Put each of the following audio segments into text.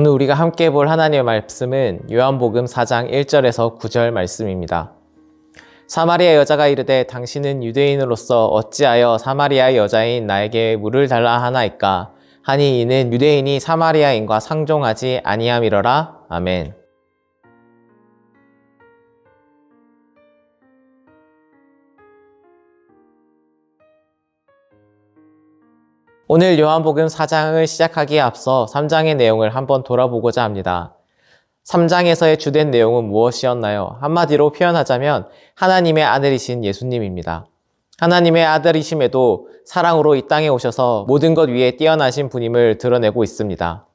오늘 우리가 함께 볼 하나님의 말씀은 요한복음 4장 1절에서 9절 말씀입니다. 사마리아 여자가 이르되 당신은 유대인으로서 어찌하여 사마리아 여자인 나에게 물을 달라 하나이까 하니 이는 유대인이 사마리아인과 상종하지 아니함이러라 아멘. 오늘 요한복음 4장을 시작하기에 앞서 3장의 내용을 한번 돌아보고자 합니다. 3장에서의 주된 내용은 무엇이었나요? 한마디로 표현하자면 하나님의 아들이신 예수님입니다. 하나님의 아들이심에도 사랑으로 이 땅에 오셔서 모든 것 위에 뛰어나신 분임을 드러내고 있습니다.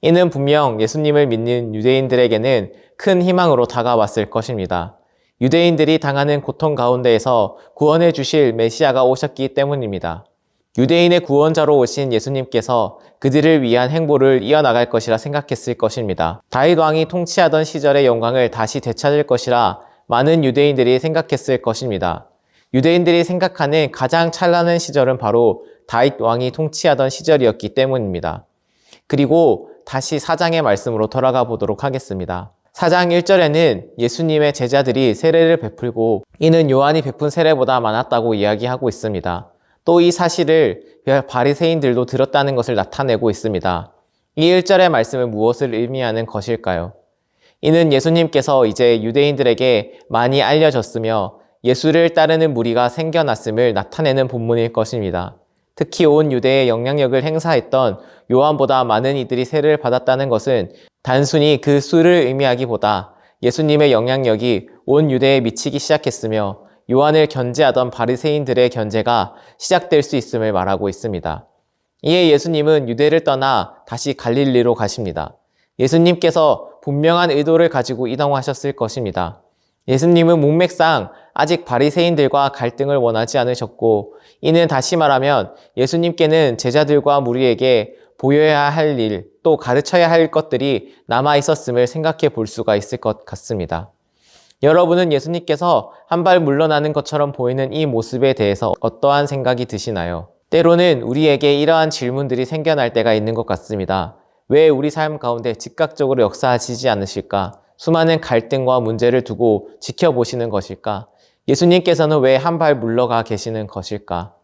이는 분명 예수님을 믿는 유대인들에게는 큰 희망으로 다가왔을 것입니다. 유대인들이 당하는 고통 가운데에서 구원해 주실 메시아가 오셨기 때문입니다. 유대인의 구원자로 오신 예수님께서 그들을 위한 행보를 이어나갈 것이라 생각했을 것입니다. 다윗 왕이 통치하던 시절의 영광을 다시 되찾을 것이라 많은 유대인들이 생각했을 것입니다. 유대인들이 생각하는 가장 찬란한 시절은 바로 다윗 왕이 통치하던 시절이었기 때문입니다. 그리고 다시 사장의 말씀으로 돌아가 보도록 하겠습니다. 사장 1절에는 예수님의 제자들이 세례를 베풀고 이는 요한이 베푼 세례보다 많았다고 이야기하고 있습니다. 또 이 사실을 바리새인들도 들었다는 것을 나타내고 있습니다. 이 1절의 말씀은 무엇을 의미하는 것일까요? 이는 예수님께서 이제 유대인들에게 많이 알려졌으며 예수를 따르는 무리가 생겨났음을 나타내는 본문일 것입니다. 특히 온 유대의 영향력을 행사했던 요한보다 많은 이들이 세례를 받았다는 것은 단순히 그 수를 의미하기보다 예수님의 영향력이 온 유대에 미치기 시작했으며 요한을 견제하던 바리새인들의 견제가 시작될 수 있음을 말하고 있습니다. 이에 예수님은 유대를 떠나 다시 갈릴리로 가십니다. 예수님께서 분명한 의도를 가지고 이동하셨을 것입니다. 예수님은 문맥상 아직 바리새인들과 갈등을 원하지 않으셨고 이는 다시 말하면 예수님께는 제자들과 무리에게 보여야 할 일, 또 가르쳐야 할 것들이 남아 있었음을 생각해 볼 수가 있을 것 같습니다. 여러분은 예수님께서 한 발 물러나는 것처럼 보이는 이 모습에 대해서 어떠한 생각이 드시나요? 때로는 우리에게 이러한 질문들이 생겨날 때가 있는 것 같습니다. 왜 우리 삶 가운데 즉각적으로 역사하시지 않으실까? 수많은 갈등과 문제를 두고 지켜보시는 것일까? 예수님께서는 왜 한 발 물러가 계시는 것일까?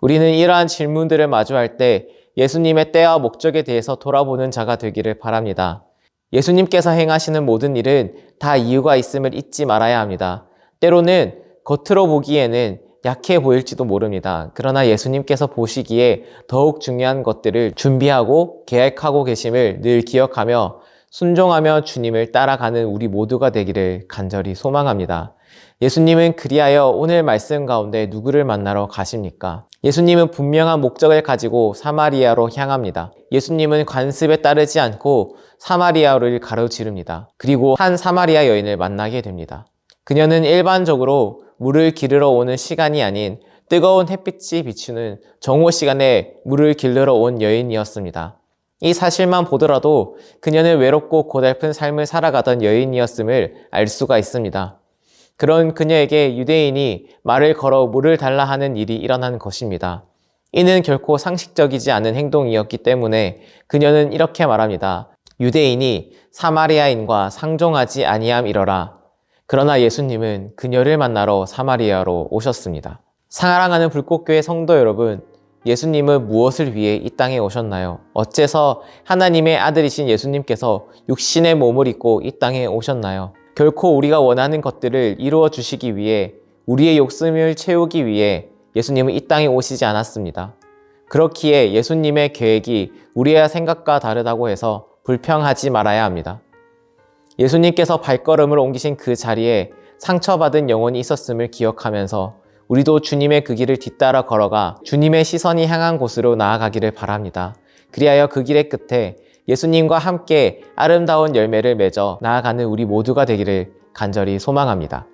우리는 이러한 질문들을 마주할 때 예수님의 때와 목적에 대해서 돌아보는 자가 되기를 바랍니다. 예수님께서 행하시는 모든 일은 다 이유가 있음을 잊지 말아야 합니다. 때로는 겉으로 보기에는 약해 보일지도 모릅니다. 그러나 예수님께서 보시기에 더욱 중요한 것들을 준비하고 계획하고 계심을 늘 기억하며 순종하며 주님을 따라가는 우리 모두가 되기를 간절히 소망합니다. 예수님은 그리하여 오늘 말씀 가운데 누구를 만나러 가십니까? 예수님은 분명한 목적을 가지고 사마리아로 향합니다. 예수님은 관습에 따르지 않고 사마리아를 가로지릅니다. 그리고 한 사마리아 여인을 만나게 됩니다. 그녀는 일반적으로 물을 기르러 오는 시간이 아닌 뜨거운 햇빛이 비추는 정오 시간에 물을 길르러 온 여인이었습니다. 이 사실만 보더라도 그녀는 외롭고 고달픈 삶을 살아가던 여인이었음을 알 수가 있습니다. 그런 그녀에게 유대인이 말을 걸어 물을 달라 하는 일이 일어난 것입니다. 이는 결코 상식적이지 않은 행동이었기 때문에 그녀는 이렇게 말합니다. 유대인이 사마리아인과 상종하지 아니함이러라. 그러나 예수님은 그녀를 만나러 사마리아로 오셨습니다. 사랑하는 불꽃교회 성도 여러분, 예수님은 무엇을 위해 이 땅에 오셨나요? 어째서 하나님의 아들이신 예수님께서 육신의 몸을 입고 이 땅에 오셨나요? 결코 우리가 원하는 것들을 이루어 주시기 위해 우리의 욕심을 채우기 위해 예수님은 이 땅에 오시지 않았습니다. 그렇기에 예수님의 계획이 우리의 생각과 다르다고 해서 불평하지 말아야 합니다. 예수님께서 발걸음을 옮기신 그 자리에 상처받은 영혼이 있었음을 기억하면서 우리도 주님의 그 길을 뒤따라 걸어가 주님의 시선이 향한 곳으로 나아가기를 바랍니다. 그리하여 그 길의 끝에 예수님과 함께 아름다운 열매를 맺어 나아가는 우리 모두가 되기를 간절히 소망합니다.